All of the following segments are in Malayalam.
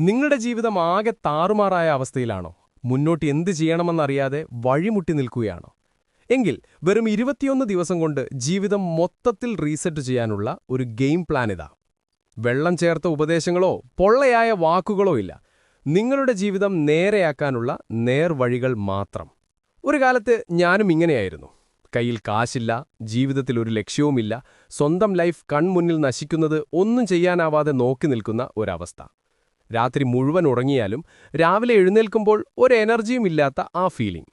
നിങ്ങളുടെ ജീവിതം ആകെ താറുമാറായ അവസ്ഥയിലാണോ? മുന്നോട്ട് എന്ത് ചെയ്യണമെന്നറിയാതെ വഴിമുട്ടി നിൽക്കുകയാണോ? എങ്കിൽ വെറും ഇരുപത്തിയൊന്ന് ദിവസം കൊണ്ട് ജീവിതം മൊത്തത്തിൽ റീസെറ്റ് ചെയ്യാനുള്ള ഒരു ഗെയിം പ്ലാൻ ഇതാ. വെള്ളം ചേർത്ത ഉപദേശങ്ങളോ പൊള്ളയായ വാക്കുകളോ ഇല്ല. നിങ്ങളുടെ ജീവിതം നേരെയാക്കാനുള്ള നേർവഴികൾ മാത്രം. ഒരു കാലത്ത് ഞാനും ഇങ്ങനെയായിരുന്നു. കയ്യിൽ കാശില്ല ജീവിതത്തിൽ ഒരു ലക്ഷ്യവുമില്ല സ്വന്തം ലൈഫ് കൺമുന്നിൽ നശിക്കുന്നത് ഒന്നും ചെയ്യാനാവാതെ നോക്കി നിൽക്കുന്ന ഒരവസ്ഥ. രാത്രി മുഴുവൻ ഉറങ്ങിയാലും രാവിലെ എഴുന്നേൽക്കുമ്പോൾ ഒരു എനർജിയും ഇല്ലാത്ത ആ ഫീലിംഗ്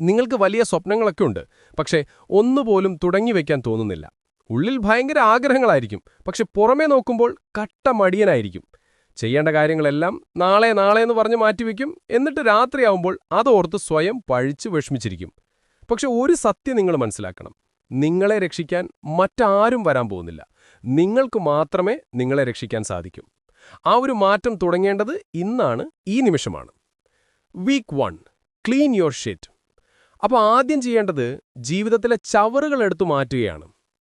നിങ്ങൾക്ക് വലിയ സ്വപ്നങ്ങളൊക്കെ ഉണ്ട് പക്ഷേ ഒന്നുപോലും തുടങ്ങി വയ്ക്കാൻ തോന്നുന്നില്ല. ഉള്ളിൽ ഭയങ്കര ആഗ്രഹങ്ങളായിരിക്കും പക്ഷെ പുറമേ നോക്കുമ്പോൾ കട്ട മടിയനായിരിക്കും ചെയ്യേണ്ട കാര്യങ്ങളെല്ലാം നാളെ നാളെ എന്ന് പറഞ്ഞ് മാറ്റിവെക്കും എന്നിട്ട് രാത്രിയാവുമ്പോൾ അതോർത്ത് സ്വയം പഴിച്ചു വിഷമിച്ചിരിക്കും. പക്ഷെ ഒരു സത്യം നിങ്ങൾ മനസ്സിലാക്കണം നിങ്ങളെ രക്ഷിക്കാൻ മറ്റാരും വരാൻ പോകുന്നില്ല. നിങ്ങൾക്ക് മാത്രമേ നിങ്ങളെ രക്ഷിക്കാൻ സാധിക്കൂ. ആ ഒരു മാറ്റം തുടങ്ങേണ്ടത് ഇന്നാണ് ഈ നിമിഷമാണ്. Week one clean your sheet അപ്പോൾ ആദ്യം ചെയ്യേണ്ടത് ജീവിതത്തിലെ ചവറുകൾ എടുത്തു മാറ്റുകയാണ്.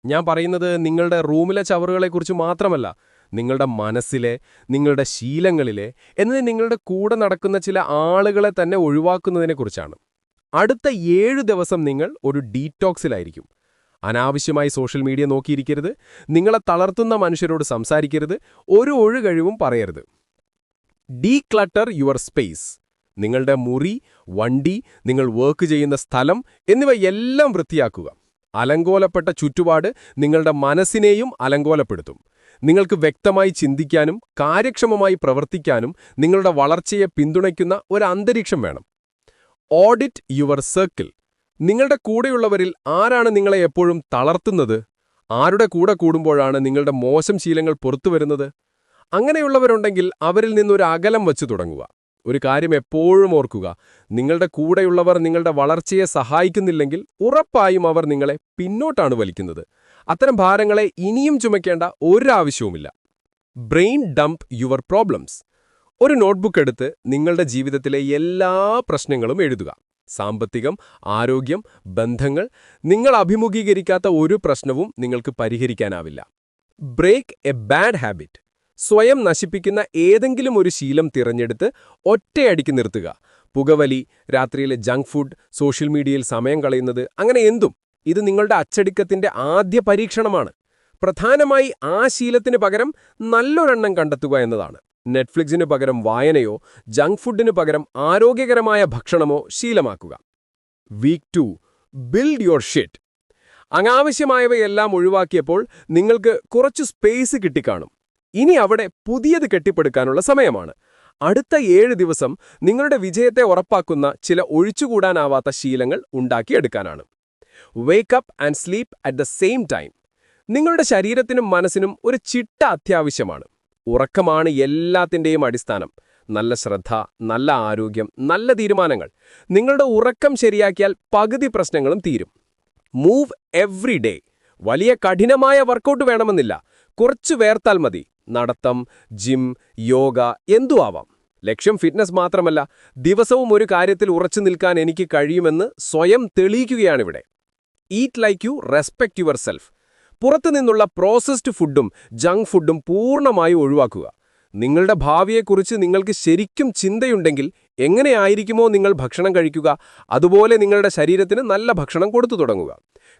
ഞാൻ പറയുന്നത് നിങ്ങളുടെ റൂമിലെ ചവറുകളെക്കുറിച്ച് മാത്രമല്ല നിങ്ങളുടെ മനസ്സിലെ നിങ്ങളുടെ ശീലങ്ങളിലെ എന്നത് നിങ്ങളുടെ കൂടെ നടക്കുന്ന ചില ആളുകളെ തന്നെ ഒഴിവാക്കുന്നതിനെക്കുറിച്ചാണ്. അടുത്ത ഏഴു ദിവസം നിങ്ങൾ ഒരു ഡീറ്റോക്സിലായിരിക്കും അനാവശ്യമായി സോഷ്യൽ മീഡിയ നോക്കിയിരിക്കരുത്. നിങ്ങളെ തളർത്തുന്ന മനുഷ്യരോട് സംസാരിക്കരുത്. ഒരു ഒഴുകഴിവും പറയരുത്. Declutter your space. നിങ്ങളുടെ മുറി വണ്ടി നിങ്ങൾ വർക്ക് ചെയ്യുന്ന സ്ഥലം എന്നിവയെല്ലാം വൃത്തിയാക്കുക. അലങ്കോലപ്പെട്ട ചുറ്റുപാട് നിങ്ങളുടെ മനസ്സിനെയും അലങ്കോലപ്പെടുത്തും. നിങ്ങൾക്ക് വ്യക്തമായി ചിന്തിക്കാനും കാര്യക്ഷമമായി പ്രവർത്തിക്കാനും നിങ്ങളുടെ വളർച്ചയെ പിന്തുണയ്ക്കുന്ന ഒരു അന്തരീക്ഷം വേണം. Audit your circle. നിങ്ങളുടെ കൂടെയുള്ളവരിൽ ആരാണ് നിങ്ങളെ എപ്പോഴും തളർത്തുന്നത്? ആരുടെ കൂടെ കൂടുമ്പോഴാണ് നിങ്ങളുടെ മോശം ശീലങ്ങൾ പുറത്തുവരുന്നത് അങ്ങനെയുള്ളവരുണ്ടെങ്കിൽ അവരിൽ നിന്നൊരു അകലം വച്ചു തുടങ്ങുക. ഒരു കാര്യം എപ്പോഴും ഓർക്കുക നിങ്ങളുടെ കൂടെയുള്ളവർ നിങ്ങളുടെ വളർച്ചയെ സഹായിക്കുന്നില്ലെങ്കിൽ ഉറപ്പായും അവർ നിങ്ങളെ പിന്നോട്ടാണ് വലിക്കുന്നത്. അത്തരം ഭാരങ്ങളെ ഇനിയും ചുമക്കേണ്ട ഒരാവശ്യവുമില്ല. Brain dump your problems. ഒരു നോട്ട്ബുക്ക് എടുത്ത് നിങ്ങളുടെ ജീവിതത്തിലെ എല്ലാ പ്രശ്നങ്ങളും എഴുതുക. സാമ്പത്തികം ആരോഗ്യം ബന്ധങ്ങൾ നിങ്ങൾ അഭിമുഖീകരിക്കാത്ത ഒരു പ്രശ്നവും നിങ്ങൾക്ക് പരിഹരിക്കാനാവില്ല. ബ്രേക്ക് എ ബാഡ് ഹാബിറ്റ് സ്വയം നശിപ്പിക്കുന്ന ഏതെങ്കിലും ഒരു ശീലം തിരഞ്ഞെടുത്ത് ഒറ്റയടിക്ക് നിർത്തുക. പുകവലി രാത്രിയിലെ ജങ്ക് ഫുഡ് സോഷ്യൽ മീഡിയയിൽ സമയം കളയുന്നത് അങ്ങനെ എന്തും. ഇത് നിങ്ങളുടെ അച്ചടിക്കത്തിന്റെ ആദ്യ പരീക്ഷണമാണ്. പ്രധാനമായി ആ ശീലത്തിന് പകരം നല്ലൊരെണ്ണം കണ്ടെത്തുക എന്നതാണ്. നെറ്റ്ഫ്ലിക്സിന് പകരം വായനയോ ജങ്ക് ഫുഡിനു പകരം ആരോഗ്യകരമായ ഭക്ഷണമോ ശീലമാക്കുക. Week two build your sheet. അനാവശ്യമായവയെല്ലാം ഒഴിവാക്കിയപ്പോൾ നിങ്ങൾക്ക് കുറച്ച് സ്പേസ് കിട്ടിക്കാണും. ഇനി അവിടെ പുതിയത് കെട്ടിപ്പടുക്കാനുള്ള സമയമാണ്. അടുത്ത ഏഴ് ദിവസം നിങ്ങളുടെ വിജയത്തെ ഉറപ്പാക്കുന്ന ചില ഒഴിച്ചുകൂടാനാവാത്ത ശീലങ്ങൾ ഉണ്ടാക്കിയെടുക്കാനാണ്. Wake up and sleep at the same time നിങ്ങളുടെ ശരീരത്തിനും മനസ്സിനും ഒരു ചിട്ട അത്യാവശ്യമാണ്. ഉറക്കമാണ് എല്ലാത്തിന്റെയും അടിസ്ഥാനം. നല്ല ശ്രദ്ധ നല്ല ആരോഗ്യം നല്ല തീരുമാനങ്ങൾ. നിങ്ങളുടെ ഉറക്കം ശരിയാക്കിയാൽ പകുതി പ്രശ്നങ്ങളും തീരും. മൂവ് എവ്രി ഡേ വലിയ കഠിനമായ വർക്കൗട്ട് വേണമെന്നില്ല. കുറച്ച് വേർത്താൽ മതി. നടത്തം ജിം യോഗ എന്തു ആവാം. ലക്ഷ്യം ഫിറ്റ്നസ് മാത്രമല്ല ദിവസവും ഒരു കാര്യത്തിൽ ഉറച്ചു നിൽക്കാൻ എനിക്ക് കഴിയുമെന്ന് സ്വയം തെളിയിക്കുകയാണിവിടെ. Eat like you respect yourself പുറത്തുനിന്നുള്ള പ്രോസസ്ഡ് ഫുഡും ജങ്ക് ഫുഡും പൂർണമായി ഒഴിവാക്കുക. നിങ്ങളുടെ ഭാവിയെക്കുറിച്ച് നിങ്ങൾക്ക് ശരിക്കും ചിന്തയുണ്ടെങ്കിൽ എങ്ങനെയായിരിക്കുമോ നിങ്ങൾ ഭക്ഷണം കഴിക്കുക അതുപോലെ നിങ്ങളുടെ ശരീരത്തിന് നല്ല ഭക്ഷണം കൊടുത്തു തുടങ്ങുക.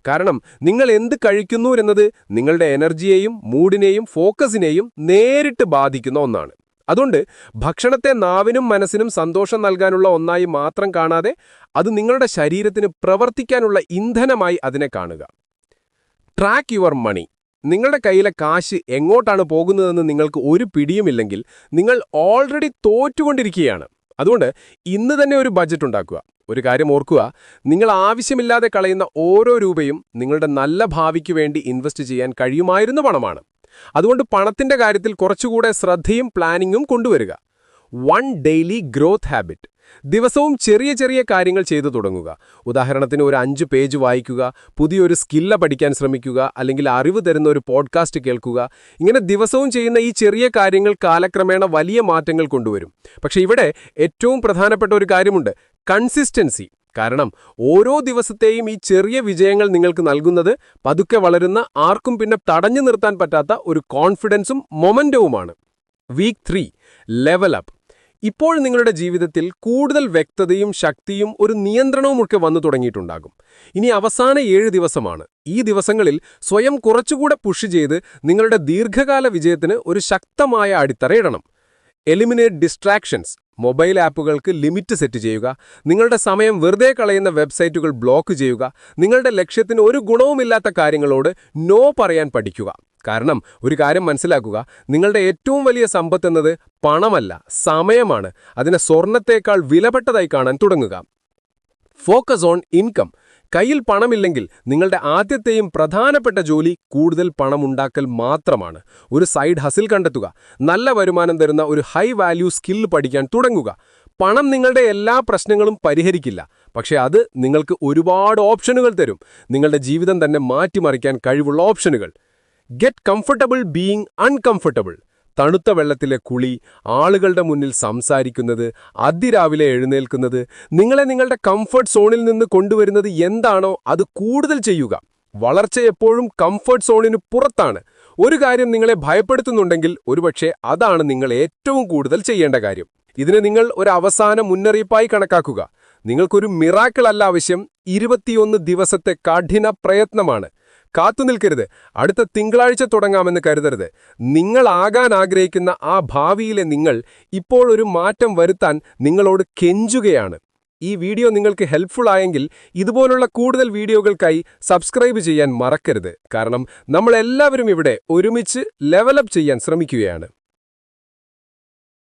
കാരണം നിങ്ങൾ എന്ത് കഴിക്കുന്നു എന്നത് നിങ്ങളുടെ എനർജിയെയും മൂഡിനെയും ഫോക്കസിനെയും നേരിട്ട് ബാധിക്കുന്ന ഒന്നാണ്. അതുകൊണ്ട് ഭക്ഷണത്തെ നാവിനും മനസ്സിനും സന്തോഷം നൽകാനുള്ള ഒന്നായി മാത്രം കാണാതെ അത് നിങ്ങളുടെ ശരീരത്തിന് പ്രവർത്തിക്കാനുള്ള ഇന്ധനമായി അതിനെ കാണുക. ട്രാക്ക് യുവർ മണി നിങ്ങളുടെ കയ്യിലെ കാശ് എങ്ങോട്ടാണ് പോകുന്നതെന്ന് നിങ്ങൾക്ക് ഒരു പിടിയുമില്ലെങ്കിൽ നിങ്ങൾ ഓൾറെഡി തോറ്റുകൊണ്ടിരിക്കുകയാണ്. അതുകൊണ്ട് ഇന്ന് തന്നെ ഒരു ബജറ്റ് ഉണ്ടാക്കുക. ഒരു കാര്യം ഓർക്കുക നിങ്ങൾ ആവശ്യമില്ലാതെ കളയുന്ന ഓരോ രൂപയും നിങ്ങളുടെ നല്ല ഭാവിക്ക് വേണ്ടി ഇൻവെസ്റ്റ് ചെയ്യാൻ കഴിയുമായിരുന്ന പണമാണ്. അതുകൊണ്ട് പണത്തിന്റെ കാര്യത്തിൽ കുറച്ചുകൂടെ ശ്രദ്ധയും പ്ലാനിങ്ങും കൊണ്ടുവരിക. One daily growth habit. ദിവസവും ചെറിയ ചെറിയ കാര്യങ്ങൾ ചെയ്തു തുടങ്ങുക. ഉദാഹരണത്തിന് ഒരു അഞ്ച് പേജ് വായിക്കുക പുതിയൊരു സ്കില്ല പഠിക്കാൻ ശ്രമിക്കുക അല്ലെങ്കിൽ അറിവ് തരുന്ന ഒരു പോഡ്കാസ്റ്റ് കേൾക്കുക. ഇങ്ങനെ ദിവസവും ചെയ്യുന്ന ഈ ചെറിയ കാര്യങ്ങൾ കാലക്രമേണ വലിയ മാറ്റങ്ങൾ കൊണ്ടുവരും. പക്ഷേ ഇവിടെ ഏറ്റവും പ്രധാനപ്പെട്ട ഒരു കാര്യമുണ്ട് കൺസിസ്റ്റൻസി. കാരണം ഓരോ ദിവസത്തെയും ഈ ചെറിയ വിജയങ്ങൾ നിങ്ങൾക്ക് നൽകുന്നത് പതുക്കെ വളരുന്ന ആർക്കും പിന്നെ തടഞ്ഞു നിർത്താൻ പറ്റാത്ത ഒരു കോൺഫിഡൻസും മൊമെന്റവുമാണ് വീക്ക് ത്രീ ലെവൽ അപ്പ്. ഇപ്പോൾ നിങ്ങളുടെ ജീവിതത്തിൽ കൂടുതൽ വ്യക്തതയും ശക്തിയും ഒരു നിയന്ത്രണവുമൊക്കെ വന്നു തുടങ്ങിയിട്ടുണ്ടാകും. ഇനി അവസാന ഏഴ് ദിവസമാണ്. ഈ ദിവസങ്ങളിൽ സ്വയം കുറച്ചുകൂടെ പുഷ് ചെയ്ത് നിങ്ങളുടെ ദീർഘകാല വിജയത്തിന് ഒരു ശക്തമായ അടിത്തറയിടണം എലിമിനേറ്റ് ഡിസ്ട്രാക്ഷൻസ് മൊബൈൽ ആപ്പുകൾക്ക് ലിമിറ്റ് സെറ്റ് ചെയ്യുക. നിങ്ങളുടെ സമയം വെറുതെ കളയുന്ന വെബ്സൈറ്റുകൾ ബ്ലോക്ക് ചെയ്യുക. നിങ്ങളുടെ ലക്ഷ്യത്തിന് ഒരു ഗുണവുമില്ലാത്ത കാര്യങ്ങളോട് നോ പറയാൻ പഠിക്കുക. കാരണം ഒരു കാര്യം മനസ്സിലാക്കുക. നിങ്ങളുടെ ഏറ്റവും വലിയ സമ്പത്ത് എന്നത് പണമല്ല സമയമാണ്. അതിനെ സ്വർണത്തേക്കാൾ വിലപ്പെട്ടതായി കാണാൻ തുടങ്ങുക. ഫോക്കസ് ഓൺ ഇൻകം കയ്യിൽ പണമില്ലെങ്കിൽ നിങ്ങളുടെ ആദ്യത്തെയും പ്രധാനപ്പെട്ട ജോലി കൂടുതൽ പണമുണ്ടാക്കൽ മാത്രമാണ്. ഒരു സൈഡ് ഹസിൽ കണ്ടെത്തുക. നല്ല വരുമാനം തരുന്ന ഒരു ഹൈ വാല്യൂ സ്കിൽ പഠിക്കാൻ തുടങ്ങുക. പണം നിങ്ങളുടെ എല്ലാ പ്രശ്നങ്ങളും പരിഹരിക്കില്ല. പക്ഷേ അത് നിങ്ങൾക്ക് ഒരുപാട് ഓപ്ഷനുകൾ തരും. നിങ്ങളുടെ ജീവിതം തന്നെ മാറ്റിമറിക്കാൻ കഴിവുള്ള ഓപ്ഷനുകൾ ഗെറ്റ് കംഫർട്ടബിൾ ബീയിങ് അൺകംഫർട്ടബിൾ തണുത്ത വെള്ളത്തിലെ കുളി ആളുകളുടെ മുന്നിൽ സംസാരിക്കുന്നത് അതിരാവിലെ എഴുന്നേൽക്കുന്നത് നിങ്ങളെ നിങ്ങളുടെ കംഫർട്ട് സോണിൽ നിന്ന് കൊണ്ടുവരുന്നത് എന്താണോ അത് കൂടുതൽ ചെയ്യുക. വളർച്ച എപ്പോഴും കംഫർട്ട് സോണിന് പുറത്താണ്. ഒരു കാര്യം നിങ്ങളെ ഭയപ്പെടുത്തുന്നുണ്ടെങ്കിൽ ഒരുപക്ഷെ അതാണ് നിങ്ങൾ ഏറ്റവും കൂടുതൽ ചെയ്യേണ്ട കാര്യം. ഇതിനെ നിങ്ങൾ ഒരു അവസാന മുന്നറിയിപ്പായി കണക്കാക്കുക. നിങ്ങൾക്കൊരു മിറാക്കിൾ അല്ല ആവശ്യം. ഇരുപത്തിയൊന്ന് ദിവസത്തെ കഠിന പ്രയത്നമാണ്. കാത്തുനിൽക്കരുത് അടുത്ത തിങ്കളാഴ്ച തുടങ്ങാമെന്ന് കരുതരുത്. നിങ്ങളാകാൻ ആഗ്രഹിക്കുന്ന ആ ഭാവിയിലെ നിങ്ങൾ ഇപ്പോഴൊരു മാറ്റം വരുത്താൻ നിങ്ങളോട് കെഞ്ചുകയാണ്. ഈ വീഡിയോ നിങ്ങൾക്ക് ഹെൽപ്ഫുൾ ആയെങ്കിൽ ഇതുപോലുള്ള കൂടുതൽ വീഡിയോകൾക്കായി സബ്സ്ക്രൈബ് ചെയ്യാൻ മറക്കരുത്. കാരണം നമ്മളെല്ലാവരും ഇവിടെ ഒരുമിച്ച് ലെവലപ്പ് ചെയ്യാൻ ശ്രമിക്കുകയാണ്.